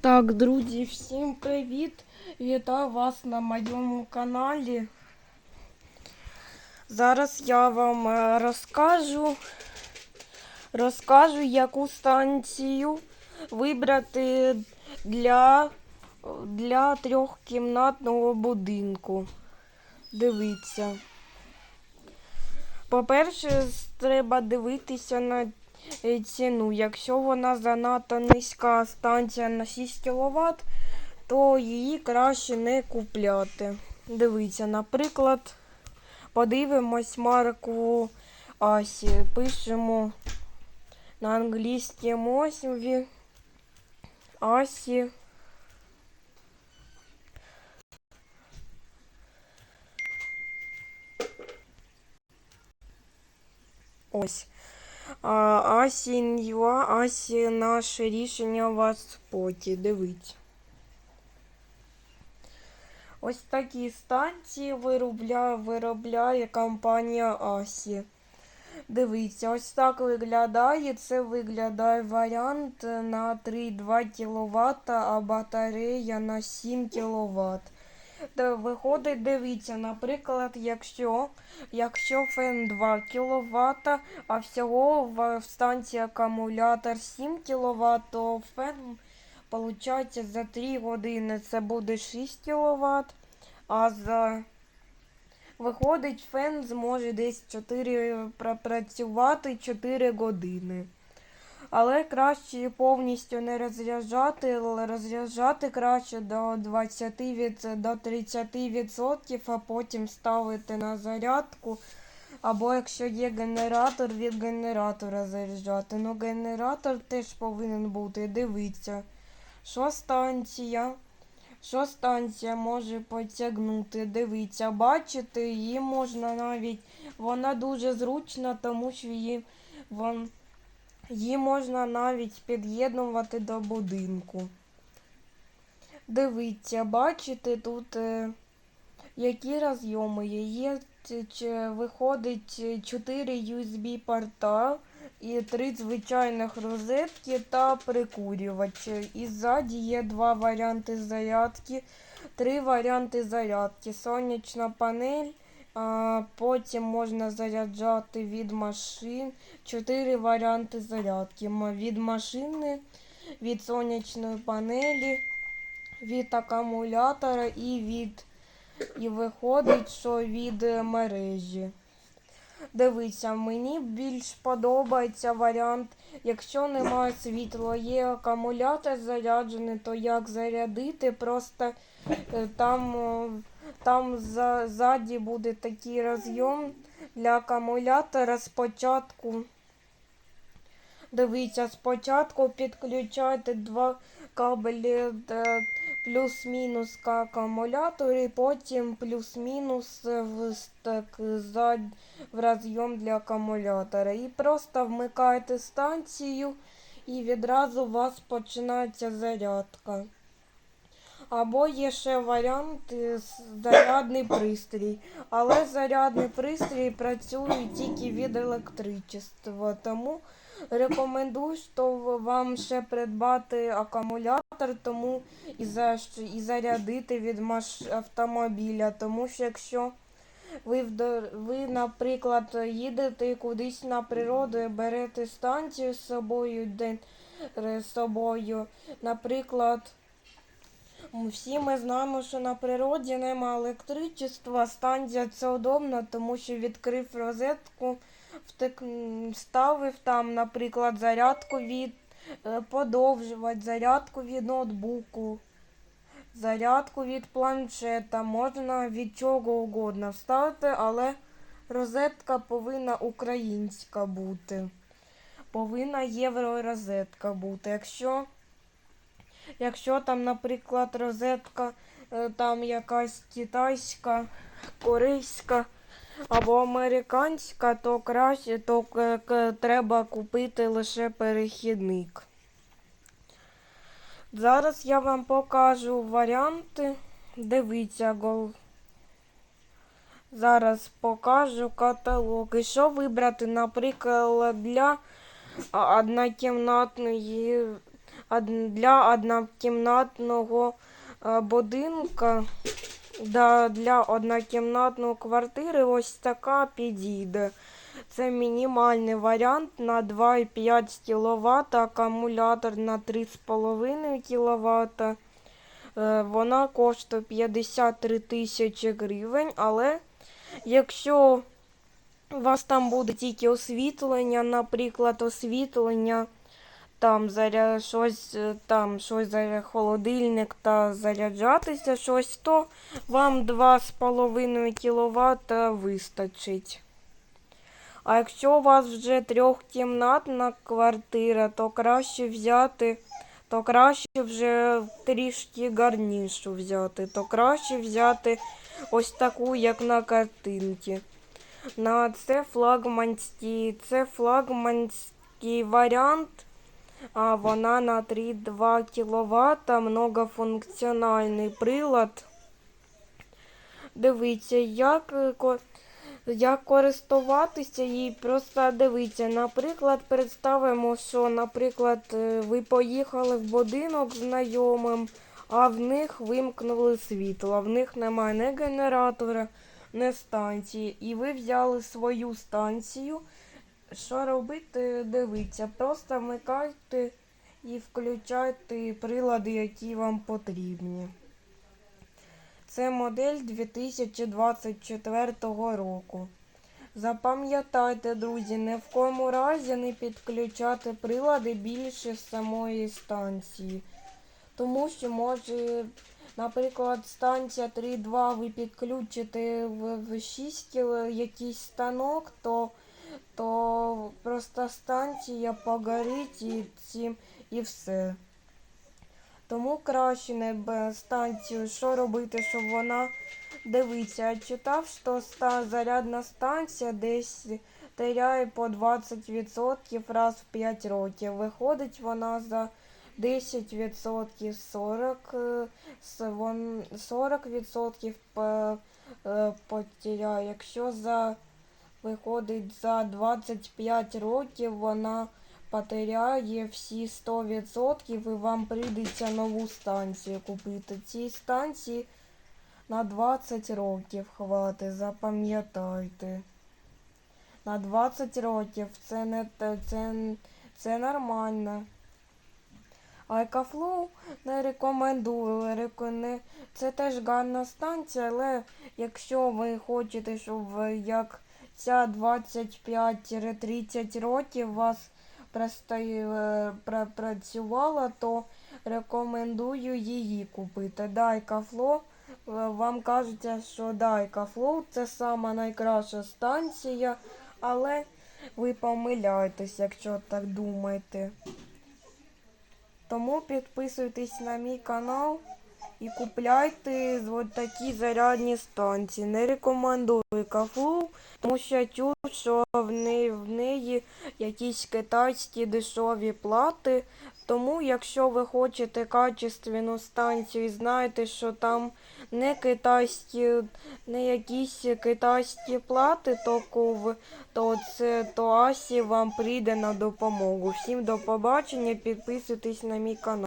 Так, друзі, всім привіт! Вітаю вас на моєму каналі. Зараз я вам е, розкажу, розкажу, яку станцію вибрати для, для трьохкімнатного будинку. Дивіться. По-перше, треба дивитися на ціну. Якщо вона занадто низька станція на 6 кВт, то її краще не купляти. Дивіться, наприклад, подивимось марку Асі. Пишемо на англійській мові Асі. Ось. А, Асі наше рішення в споті. Дивіться. Ось такі станції виробляє, виробляє компанія Асі. Дивіться, ось так виглядає. Це виглядає варіант на 3,2 кВт, а батарея на 7 кВт. Виходить, дивіться, наприклад, якщо, якщо фен 2 кВт, а всього в, станції акумулятор 7 кВт, то фен Получається, за 3 години це буде 6 кВт, а за виходить, фен зможе десь 4 пропрацювати 4 години. Але краще повністю не розряджати, але розряджати краще до 20 від, до 30%, а потім ставити на зарядку. Або якщо є генератор, від генератора заряджати. Ну генератор теж повинен бути, дивіться. Що станція? Що станція може потягнути? Дивіться, бачите, її можна навіть. Вона дуже зручна, тому що її, вон, її можна навіть під'єднувати до будинку. Дивіться, бачите, тут е, які розйоми є. Виходить 4 USB порта і три звичайних розетки та прикурювач. І ззаді є два варіанти зарядки, три варіанти зарядки. Сонячна панель, потім можна заряджати від машин. Чотири варіанти зарядки. Від машини, від сонячної панелі, від акумулятора і від. І виходить, що від е, мережі. Дивіться, мені більш подобається варіант, якщо немає світла, є акумулятор заряджений, то як зарядити, просто е, там, там ззаді буде такий розйом для акумулятора спочатку. Дивіться, спочатку підключайте два кабелі е, плюс-мінус к акумулятору, і потім плюс-мінус в, так, зад, в розйом для акумулятора. І просто вмикаєте станцію і відразу у вас починається зарядка. Або є ще варіант е, зарядний пристрій. Але зарядний пристрій працює тільки від електричества. Тому рекомендую, що вам ще придбати акумулятор, тому і, за, щ- і зарядити від маш, автомобіля. Тому що якщо ви, ви, наприклад, їдете кудись на природу і берете станцію з собою, де, з собою, наприклад. Всі ми знаємо, що на природі нема електричества. Станція це удобно, тому що відкрив розетку, втик... ставив там, наприклад, зарядку від е, подовжувач, зарядку від ноутбуку, зарядку від планшета. Можна від чого угодно вставити, але розетка повинна українська бути. Повинна євророзетка бути. Якщо Якщо там, наприклад, розетка е, там якась китайська, корейська або американська, то краще, то к- треба купити лише перехідник. Зараз я вам покажу варіанти. Дивіться, гол. Зараз покажу каталог. І що вибрати, наприклад, для однокімнатної од- для однокімнатного е, будинка. Да, для однокімнатної квартири ось така підійде. Це мінімальний варіант на 2,5 кВт, акумулятор на 3,5 кВт. Е, Вона коштує 53 тисячі гривень, але якщо у вас там буде тільки освітлення, наприклад, освітлення, там заря... щось, е, там щось заря... холодильник та заряджатися щось, то вам 2,5 кВт вистачить. А якщо у вас вже трьохкімнатна квартира, то краще взяти, то краще вже трішки гарнішу взяти, то краще взяти ось таку, як на картинці. На це флагманський, це флагманський варіант. А вона на 3,2 кВт, многофункціональний прилад. Дивіться, як, як користуватися і просто дивіться. Наприклад, представимо, що, наприклад, е, ви поїхали в будинок знайомим, а в них вимкнули світло, в них немає ні генератора, ні станції. І ви взяли свою станцію. Що робити? Дивіться, просто вмикайте і включайте прилади, які вам потрібні. Це модель 2024 року. Запам'ятайте, друзі, ні в кому разі не підключати прилади більше самої станції. Тому що може, наприклад, станція 3.2 ви підключите в, в 6 кіл- якийсь станок, то, то просто станція погорить і, цим, і все. Тому краще не станцію, що робити, щоб вона дивиться. Я читав, що зарядна станція десь теряє по 20% раз в 5 років. Виходить вона за 10% 40, е, 40% по- е, потеряє. Якщо за виходить за 25 років, вона потеряє всі 100% і вам прийдеться нову станцію купити. Цій станції на 20 років хватить, запам'ятайте. На 20 років це не це, це нормально. А не рекомендую. реко- Це теж гарна станція, але якщо ви хочете, щоб як ця 25-30 років вас е, працювала, то рекомендую її купити. Дайкафло. Вам кажеться, що Дайкафлоу це сама найкраща станція, але ви помиляєтесь, якщо так думаєте. Тому підписуйтесь на мій канал і купляйте от такі зарядні станції. Не рекомендую кафлу, тому що чув, що в неї, в неї якісь китайські дешеві плати. Тому, якщо ви хочете качественну станцію і знаєте, що там не китайські, не якісь китайські плати, то, кув- то це то Асі вам прийде на допомогу. Всім до побачення, підписуйтесь на мій канал.